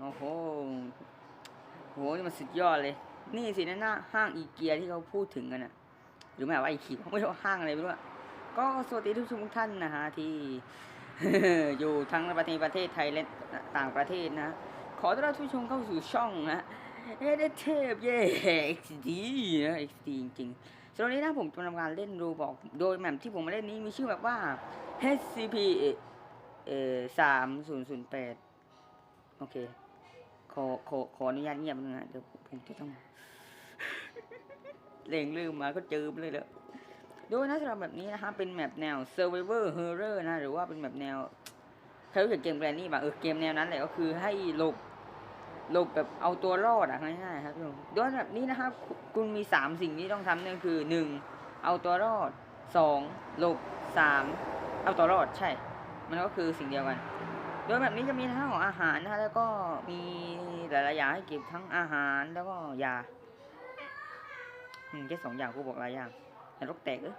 โอ้โหโหมันสุดยอดเลย นี่สินะหน้าห้างอีเกียที่เขาพูดถึงกันอะหรือไม่ว่าไอคิวไม่รู้ว่าห้างอะไรไม่รู้อะก็สวัสดีทุกทุกท่านนะฮะที่อยู่ทั้งประเทศประเทศไทยและต่างประเทศนะ ขอต้อนรับทุกชมเข้าสู่ช่องนะเอเดเทพเย่ XD นะ XD จริงๆสำหรับนนี้นะผมกำลังการเล่นรูบอกโดยแมปที่ผมมาเล่นนี้มีชื่อแบบว่า HCP เอ่อสามศูนย์ศูนย์แปด โอเค ขอขอขออนุญาตเงียบนึงนะ เดี๋ยวผมจะต้องเล่งลืมมาก็เจอเลยแล้วโดยนะสำหรับแบบนี้นะฮะเป็นแมปแนว Survivor Horror นะ หรือว่าเป็นแบบแนวใครรู้จักเกมแบรนนี่ป่ะเออเกมแนวนั้นแหละก็คือให้หลบหลบแบบเอาตัวรอดอะง่ายๆครับทุกคนโดยแบบนี้นะครับ คุณมีสามสิ่งที่ต้องทำนั่นคือหนึ่งเอาตัวรอดสองหลบสามเอาตัวรอดใช่ มันก็คือสิ่งเดียวกัน โดยแบบนี้จะมีทั้งของอาหารนะฮะแล้วก็มีหลายๆอย่างให้เก็บทั้งอาหารแล้วก็ยาอืมแค่สองอย่างกูบอกหลายอย่างแต่รกแตกเออ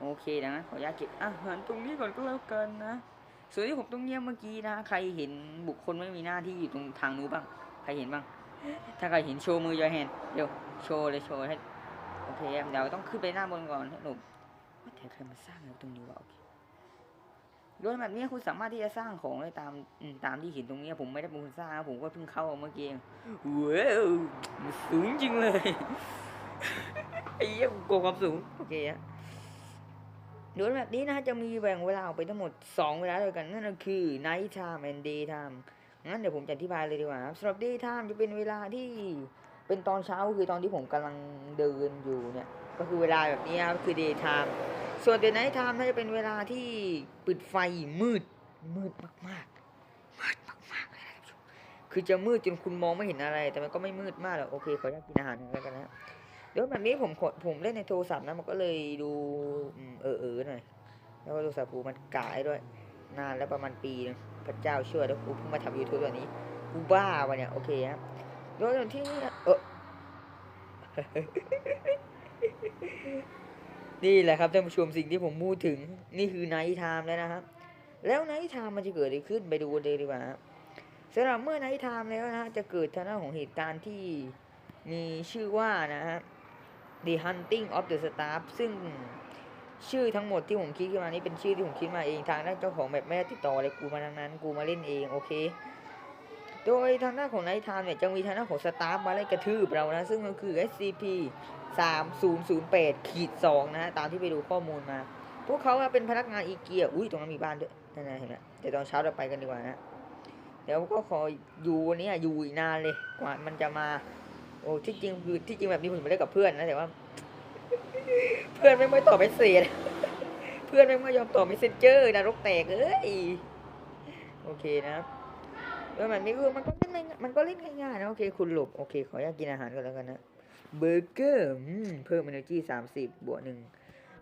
โอเคดังนั้นขออนุญาตเก็บอาหารตรงนี้ก่อนก็แล้วกันนะส่วนที่ผมตรงเงียบเมื่อกี้นะ ใครเห็นบุคคลไม่มีหน้าที่อยู่ตรงทางนู้นบ้าง ใครเห็นบ้าง ถ้าใครเห็นโชว์มือยอแฮนเดี๋ยวโชว์เลยโชว์ให้ โอเคเดี๋ยวต้องขึ้นไปหน้าบนก่อนห้หนุ่มว่าแต่ใครมาสร้างอะไรตรงนี้วะโอเค โดยแบบนี้คุณสามารถที่จะสร้างของได้ตามตามที่เห็นตรงนี้ผมไม่ได้เป็นคนสร้างผมก็เพิ่งเข้าเมื่อกี้ว้าวสูงจริงเลยไอ้เหี้ยกูกลัวความสูงโอเคฮะโดยแบบนี้นะจะมีแบ่งเวลาออกไปทั้งหมด 2 เวลาด้วยกันนั่นก็คือ night time and day time งั้นเดี๋ยวผมจะอธิบายเลยดีกว่าครับสำหรับ day time จะเป็นเวลาที่เป็นตอนเช้าคือตอนที่ผมกำลังเดินอยู่เนี่ย ก็คือเวลาแบบนี้ครับคือ day time ส่วน the night time น่าจะเป็นเวลาที่ปิดไฟมืดมืดมากๆมืดมากๆเลยครับคือจะมืดจนคุณมองไม่เห็นอะไร แต่มันก็ไม่มืดมากหรอกโอเคขออนุญาตกินอาหารหน่อยแล้วกันนะเดี๋ยวแบบนี้ผมผมเล่นในโทรศัพท์นะมันก็เลยดูเออเออหน่อยแล้วก็โทรศัพท์กูมันกายด้วย นานแล้วประมาณปีนึงพระเจ้าช่วยแล้วกูเพิ่งมาทำยูทูบตัวนี้กูบ้าวะเนี่ยโอเคครับโดยที่เออ นี่แหละครับท่านผู้ชมสิ่งที่ผมพูดถึงนี่คือไนท์ไทม์แล้วนะครับ แล้วไนท์ไทม์มันจะเกิดอะไรขึ้นไปดูกันเลยดีกว่าสำหรับเมื่อไนท์ไทม์แล้วนะจะเกิดทางด้านของเหตุการณ์ที่มีชื่อว่านะฮะ The Hunting of the Staff ซึ่งชื่อทั้งหมดที่ผมคิดขึ้นมานี้เป็นชื่อที่ผมคิดมาเองทางด้านเจ้าของแบบไม่ได้ติดต่ออะไรกูมาทางนั้น กูมาเล่นเองโอเค โดยทางด้านของไนท์ไทม์เนี่ยจะมีทางด้านของสตาฟมาไล่กระทืบเรานะ ซึ่งก็คือ SCP 3008ขีด2นะฮะตามที่ไปดูข้อมูลมา พวกเขาเป็นพนักงานอีเกีย อุ้ยตรงนั้นมีบ้านด้วยนั่นนะเห็นไหมเดี๋ยวตอนเช้าเราไปกันดีกว่านะ เดี๋ยวก็ขออยู่วันนี้อะอยู่อีกนานเลยกว่ามันจะมา โอ้ที่จริงคือที่จริงแบบนี้ผมไปเล่นกับเพื่อนนะแต่ว่า เพื่อนไม่ไม่ตอบไม่เสียเพื่อนไม่ไม่ยอมตอบไม่เซนเจอร์นรกแตกเอ้ยโอเคนะ ครับแล้วแบบนี้คือมันก็เล่นง่ายๆมันก็เล่นง่ายๆนะโอเค คุณหลบโอเคขออนุญาตกินอาหารก่อนแล้วกันนะเบอร์เกอร์เพิ่ม energy สามสิบบวกหนึ่ง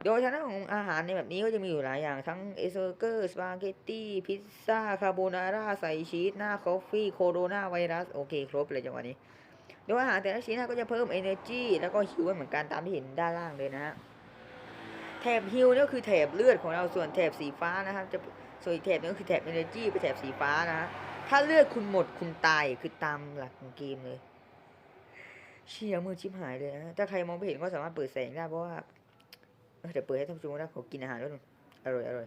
โดยทางด้านของอาหารในแบบนี้ก็จะมีอยู่หลายอย่างทั้งเอเซอร์เกอร์สปาเกตตี้พิซซ่าคาโบนาร่าใส่ชีสหน้าคอฟฟี่โคโรนาไวรัสโอเคครบเลยจังหวะนี้ โดยอาหารแต่ละชิ้นก็จะเพิ่ม energy แล้วก็ฮิวเหมือนกันตามที่เห็นด้านล่างเลยนะฮะแถบฮิวนี่ก็คือแถบเลือดของเราส่วนแถบสีฟ้านะครับจะส่วนแถบนึงก็คือแถบ energy เป็นแถบสีฟ้านะฮะ ถ้าเลือดคุณหมดคุณตายคือตามหลักของเกมเลย เชี่ยมือชิบหายเลยนะถ้าใครมองไม่เห็นก็สามารถเปิดแสงได้เพราะว่าเดี๋ยวเปิดให้ท่านผู้ชมได้ขอกินอาหารด้วยนึงอร่อยอร่อย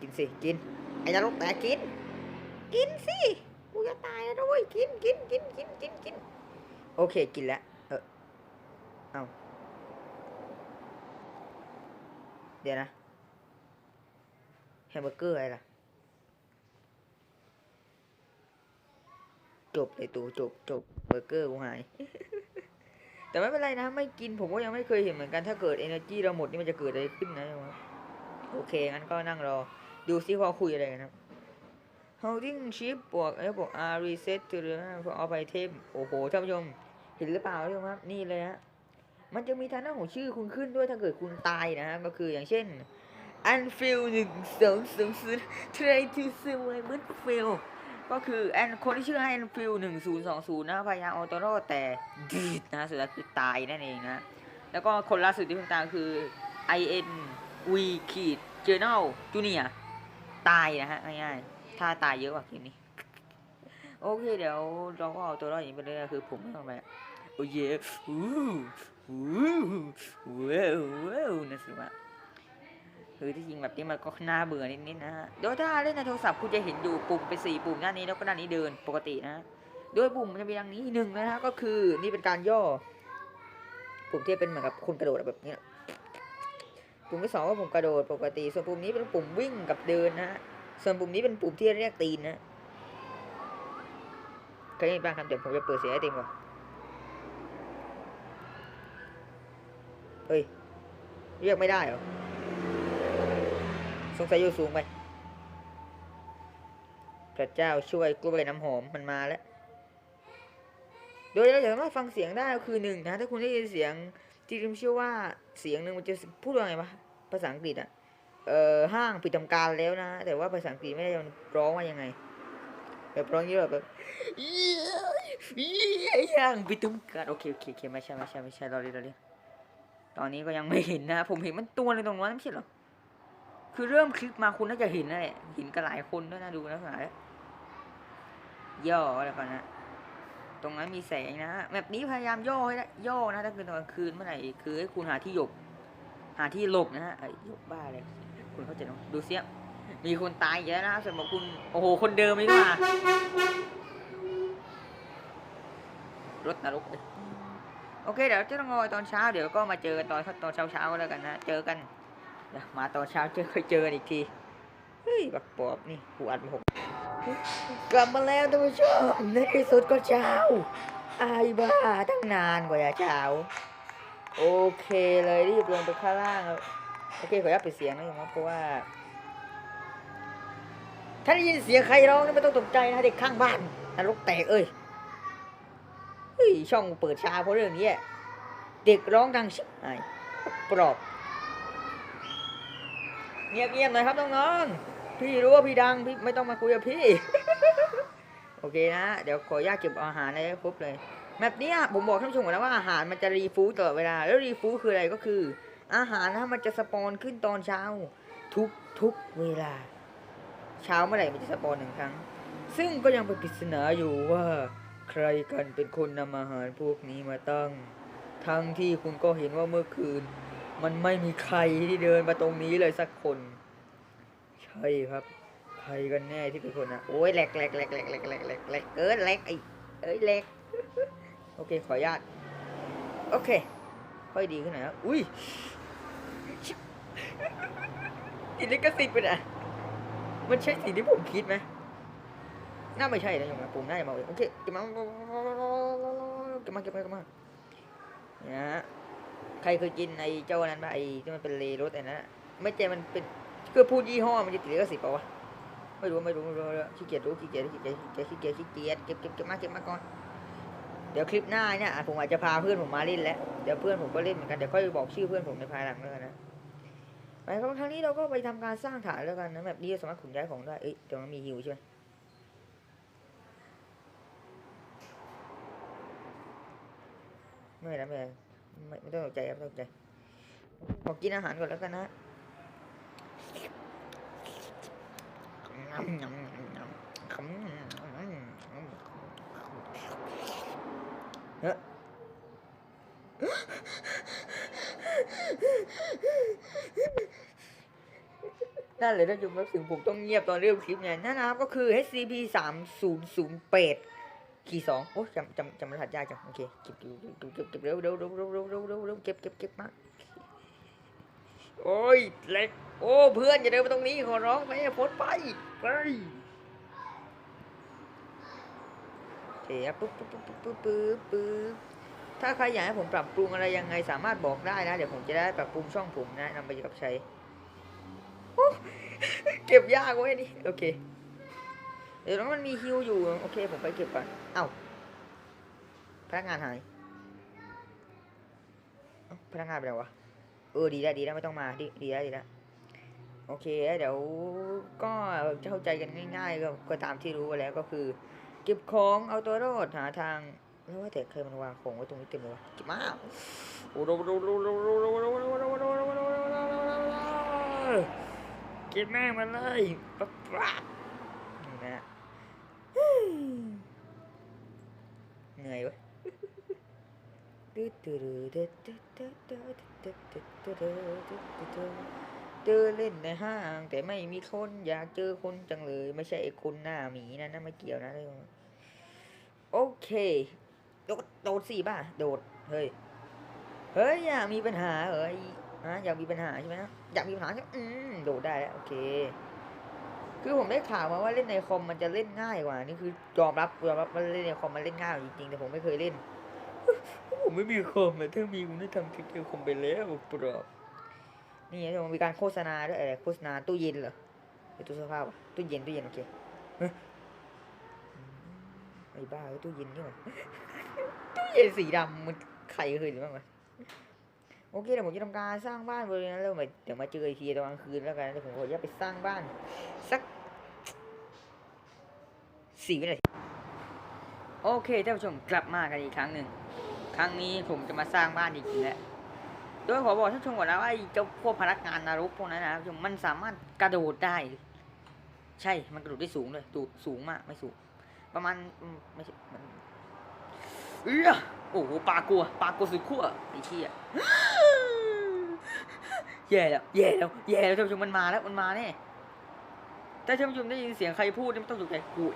กินสิกินไอ้นรกแต่กิน กินสิกูจะตายแล้วด้วยกินกินกินกินกินกินโอเคกินแล้วเออเอาเดี๋ยวนะแฮมเบอร์เกอร์อะไรล่ะ จบเลยตูจบจบเบอร์เกอร์กูหาย แต่ไม่เป็นไรนะ ไม่กินผมก็ยังไม่เคยเห็นเหมือนกันถ้าเกิด energy เราหมดนี่มันจะเกิดอะไรขึ้นนะโอเค งั้นก็นั่งรอ ดูซิว่าคุยอะไรกันนะ holding chip บวกเอ้ยบวก r reset to the พวก off item โอ้โหท่านผู้ชม เห็นหรือเปล่าท่านผู้ชมครับ นี่เลยฮะมันจะมีทางหน้าของชื่อคุณขึ้นด้วยถ้าเกิดคุณตายนะฮะก็คืออย่างเช่น unfill หนึ่งสองสองศูนย์ try to survive but fail ก็คือแอนคนที่ชื่อ unfill หนึ่งศูนย์สองศูนย์นะพยายามเอาตัวรอดแต่ดีดนะสุดท้ายคือตายนั่นเองนะแล้วก็คนล่าสุดที่เพิ่งตายคือ in v ขีด journal junior ตายนะฮะง่ายๆถ้าตายเยอะกว่าเกมนี้ โอเคเดี๋ยวเราก็เอาตัวรอดอย่างนี้ไปเรื่อยคือผมไม่ทำอะไรโอ้เยอู้อู้ว้าวว้าวนะสิวะ คือที่จริงแบบนี้มันก็น่าเบื่อนิดๆนะฮะเดี๋ยถ้าเล่นในโทรศัพท์คุณจะเห็นอยู่ปุ่มไปสี่ปุ่มด้านนี้แล้วก็ด้านนี้เดินปกตินะ โดยปุ่มมันจะมีดังนี้หนึ่งนะฮะก็คือนี่เป็นการย่อ ปุ่มที่เป็นเหมือนกับคุณกระโดดแบบนี้นะปุ่มที่สองก็ปุ่มกระโดดปกติ ส่วนปุ่มนี้เป็นปุ่มวิ่งกับเดินนะฮะส่วนปุ่มนี้เป็นปุ่มที่เรียกตีนนะเคยเห็นบ้างครับเดี๋ยวผมจะเปิดเสียงไอติมก่อนเฮ้ยเรียกไม่ได้เหรอ งสัยอยู่สูงไปพระเจ้าช่วยกล้วยน้ำหอมมันมาแล้ว โดยเราสามารถฟังเสียงได้คือหนึ่งนะ ถ้าคุณได้ยินเสียงที่ผมเชื่อว่าเสียงหนึ่งมันจะพูดว่าไงวะภาษาอังกฤษอะเอ่อห้างปิดทำการแล้วนะ แต่ว่าภาษาอังกฤษไม่ได้ร้องว่ายังไง แบบร้องเยอะแบบห้างปิดทำการโอเคโอเคโอเคไม่ใช่ไม่ใช่ไม่ใช่เราเรียนเราเรียนตอนนี้ก็ยังไม่เห็นนะ ผมเห็นมันตัวเลยตรงนั้นไม่ใช่เหรอ คือเริ่มคลิปมาคุณน่าจะเห็นนะแหละเห็นกันหลายคนด้วยนะดูนะขนาดนี้ย่ออะไรก่อนนะตรงนั้นมีแสงนะฮะแบบนี้พยายามย่อให้ได้ย่อนะถ้าคือตอนกลางคืนเมื่อไหร่คือให้คุณหาที่หลบหาที่หลบนะฮะไอ้ยหลบบ้าเลยคุณเข้าใจไหมดูเสียมีคนตายเยอะนะสำหรับคุณโอ้โหคนเดิมนี่มารถนรกเลยโอเคเดี๋ยวจะต้องรอตอนเช้าเดี๋ยวก็มาเจอกันตอนตอนเช้าเช้าๆแล้วกันนะเจอกัน เดี๋ยวมาตอนเช้าเจอค่อยเจออีกที เฮ้ย บักปอบนี่กูอัดมาหกกลับมาแล้วท่านผู้ชมในที่สุดก็เช้าอาบ้าตั้งนานกว่าจะเช้า โอเคเลยรีบลงไปข้างล่างครับโอเคขออนุญาตปิดเสียงนะครับเพราะว่า ถ้าได้ยินเสียงใครร้องนี่ไม่ต้องตกใจนะเด็กข้างบ้านนรกแตกเอ้ยเฮ้ยช่องเปิดช้าเพราะเรื่องนี้เด็กร้องดังชิบหายปลอบ เงียบๆหน่อยครับน้องๆพี่รู้ว่าพี่ดังพี่ไม่ต้องมาคุยกับพี่ โอเคนะ เดี๋ยวขออนุญาตเก็บอาหารอะไรให้ครบเลยแบบนี้ผมบอกท่านผู้ชมก่อนนะว่าอาหารมันจะรีฟูตลอดเวลา แล้วรีฟูคืออะไรก็คือ อาหารนะมันจะสปอนขึ้นตอนเช้า ทุกทุกเวลา เช้าเมื่อไหร่มันจะสปอนหนึ่งครั้ง ซึ่งก็ยังเป็นปริศนาอยู่ว่าใครกันเป็นคนนำอาหารพวกนี้มาตั้ง ทั้งที่คุณก็เห็นว่าเมื่อคืน มันไม่มีใครที่เดินมาตรงนี้เลยสักคน ใช่ครับ ใครกันแน่ที่เป็นคนนะโอ้ยแหลกแหลกแหลกแหลกแหลกแหลกแหลกแหลกเกินแหลกไอ้เอ้ยแหลกโอเคขออนุญาตโอเค ค่อยดีขึ้นหน่อยครับอุ้ยติดลิขสิทธิ์ไปนะมันใช่สิ่งที่ผมคิดไหมน่าไม่ใช่นะยงนะผมน่าจะมาเลยโอเคเก็บมาเก็บมาเก็บมาเก็บมาเนี่ย ใครเคยกินไอ้เจ้านั้นปะไอ้ที่มันเป็นเลรสไอ้นั้นะไม่ใช่มันเป็นคือพูดยี่ห้อมันจะติดลิขสิทธิ์เปล่าวะไม่รู้ไม่รู้ไม่รู้ขี้เกียจรู้ขี้เกียจขี้เกียจขี้เกียจขี้เกียจขี้เกียจเก็บเก็บเก็บมาเก็บมาก่อนเดี๋ยวคลิปหน้าเนี่ยผมอาจจะพาเพื่อนผมมาเล่นแล้วเดี๋ยวเพื่อนผมก็เล่นเหมือนกันเดี๋ยวค่อยบอกชื่อเพื่อนผมในภายหลังแล้วกันนะไปครับครั้งนี้เราก็ไปทำการสร้างฐานแล้วกันนะแบบนี้สามารถขนย้ายของได้เอ้ยตรงนั้นมีฮิวใช่ไหมไม่นไรไม่เป็น ไม่ไม่ต้องตกใจครับไม่ต้องตกใจขอกินอาหารก่อนแล้วกันนะเฮ้นั่นเลยถ้าจุมรับถึงผมต้องเงียบตอนเริ่มคลิปเนี่ยนั่นนะครับก็คือ SCP 3 0 0 8 ขีสองโอ้ยจำจำจำรหัสยากจังโอเคเก็บเก็บเก็บเก็บเก็บเร็วเร็วเร็วเร็วเร็วเร็วเร็วเร็วเก็บเก็บเก็บมาโอ้ยเล็กโอ้เพื่อนอย่าเดินมาตรงนี้ขอร้องไปพ้นไปไปโอเคครับปุ๊บปุ๊บปุ๊บปุ๊บปุ๊บปุ๊บถ้าใครอยากให้ผมปรับปรุงอะไรยังไงสามารถบอกได้นะ เดี๋ยวผมจะได้ปรับปรุงช่องผมนะนำไปกับใช้โอ้เก็บยากเว้ยนี่โอเค เดี๋ยวมันมีฮิวอยู่ โอเค ผมไปเก็บก่อน เอ้า พนักงานหายพนักงานไปไหนวะ เออ ดีแล้วดีแล้วไม่ต้องมา ดีดีแล้วดีแล้วโอเค เดี๋ยวก็จะเข้าใจกันง่ายๆ ก็ก็ตามที่รู้แล้วก็คือ เก็บของเอาตัวรอดหาทางแล้วว่าแต่เคยมันวางของไว้ตรงนี้เต็มเลยวะเก็บมาโอ้โหเก็บแม่งมาเลยปั๊บปั๊บนี่นะ เจอเล่นในห้าง แต่ไม่มีคนอยากเจอคนจังเลย ไม่ใช่ไอ้คนหน้าหมีนะนั่นไม่เกี่ยวนะโอเค โดดโดดสิบ้าโดด เฮ้ย เฮ้ย อยากมีปัญหาเหรอไอ้ฮะอยากมีปัญหาใช่ไหมนะอยากมีปัญหาใช่อืมโดดได้แล้วโอเค คือผมได้ข่าวมาว่าเล่นในคอมมันจะเล่นง่ายกว่า นี่คือยอมรับยอมรับว่าเล่นในคอมมันเล่นง่ายจริงๆแต่ผมไม่เคยเล่น ผมไม่มีคอมอะถ้ามีผมได้ทำคลิปเกี่ยวกับคอมไปแล้วปรอบนี่ไงมันมีการโฆษณาด้วยอะไรโฆษณาตู้เย็นเหรอหรือตู้เสื้อผ้าวะตู้เย็นตู้เย็นโอเคเฮ้ยอืมไอ้บ้าเอ้ยตู้เย็นนี่หว่าตู้เย็นสีดำมันใครเคยเห็นบ้างวะโอเคเดี๋ยวผมจะทำการสร้างบ้านบริเวณนั้นแล้วมาเดี๋ยวมาเจออีกทีตอนกลางคืนแล้วกันเดี๋ยวผมขออนุญาตไปสร้างบ้าน สักสี่วินาทีโอเคท่านผู้ชมกลับมากันอีกครั้งหนึ่ง ครั้งนี้ผมจะมาสร้างบ้านอีกแล้วโดยขอบอกท่านผู้ชมก่อนนะว่าไอ้เจ้าพวกพนักงานนรกพวกนั้นนะท่านผู้ชมมันสามารถกระโดดได้ ใช่ มันกระโดดได้สูงเลยดูสูงมากไม่สูง ประมาณไม่ใช่มันเอ้ยโอ้โหปลากลัวปลากลัวสุดขั้วไอ้เชี่ยแย่แล้วแย่แล้วแย่แล้วท่านผู้ชมมันมาแล้วมันมาแน่ถ้าท่านผู้ชมได้ยินเสียงใครพูดนี่ไม่ต้องตกใจกู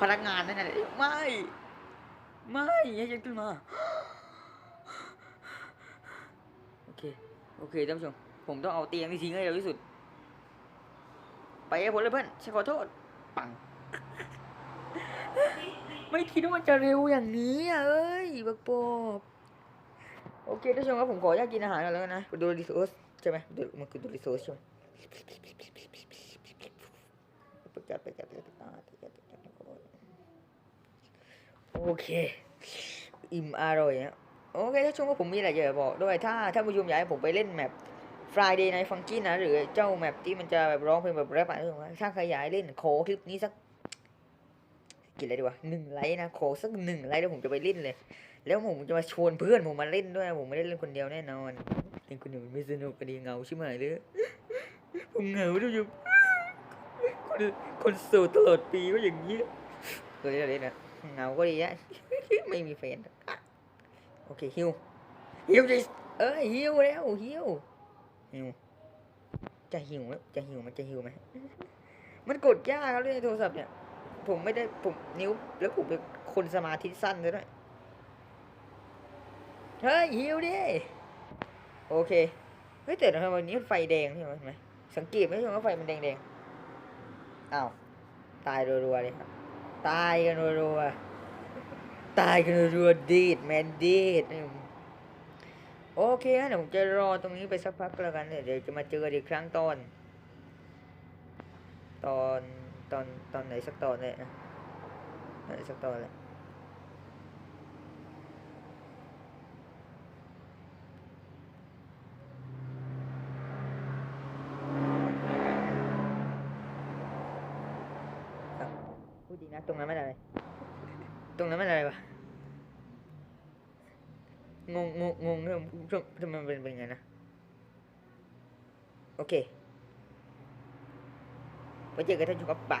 พนักงานนั่นแหละไม่ ไม่ให้ฉันขึ้นมา โอเค โอเคท่านผู้ชม ผมต้องเอาเตียงนี่ทิ้งให้เร็วที่สุด ไปให้ผลเลยเพื่อนฉันขอโทษ ปัง ไม่คิดว่ามันจะเร็วอย่างนี้อะเอ้ยบักโปบโอเคท่านผู้ชมครับผมขออนุญาตกินอาหารก่อนแล้วกันนะดูรีโซสใช่ไหมดูมันคือดูรีโซสใช่ไหมไปจัดไปจัดไปจัดไปจัดไปจัดไปจัด โอเค อิ่มอร่อยนะโอเคท่านชมว่าผมมีอะไรจะบอกด้วยถ้าท่านผู้ชมอยากให้ผมไปเล่นแมป Friday Night Funkin นะหรือเจ้าแมปที่มันจะแบบร้องเพลงแบบแรปอะท่านผู้ชมว่าถ้าใครอยากเล่นขอคลิปนี้สักกี่ไลค์ดีวะหนึ่งไลค์นะขอสักหนึ่งไลค์แล้วผมจะไปเล่นเลย แล้วผมจะมาชวนเพื่อนผมมาเล่นด้วย ผมไม่ได้เล่นคนเดียวแน่นอนเล่นคนเดียวมันไม่สนุกกันดีเงาใช่ไหมเลยผมเหงาท่านผู้ชมคนคนโสดตลอดปีก็อย่างนี้เคยเล่นนะ เงาก็ดีนะไม่มีแฟนโอเคฮิวฮิวจะเอ้ยฮิวแล้วฮิวฮิวจะหิวไหมจะหิวมันจะหิวไหมมันกดยากครับเล่นในโทรศัพท์เนี่ย ผมไม่ได้ผมนิ้วแล้วผมเป็นคนสมาธิสั้นเลยด้วยเฮ้ยหิวดิโอเคเฮ้ยแต่ทำไมวันนี้ไฟแดงใช่ไหมเห็นไหมสังเกตไหมว่าไฟมันแดงๆอ้าวตายรัวๆเลยครับ ตายกันรัวๆตายกันรัวๆดีดแมนดีดโอเคงั้นเดี๋ยวผมจะรอตรงนี้ไปสักพักแล้วกันเดี๋ยวจะมาเจอกันอีกครั้งตอน ตอนตอนตอนไหนสักตอนเลยนะตอนไหนสักตอนเลยครับพูดจริง นะตรงนั้นไม่อะไร ตรงนั้นไม่อะไรวะ งงงงงงเรื่องทำไมมันเป็นเป็นไงนะ โอเคไว้เจอกันท่านผู้ชมครับบ่าย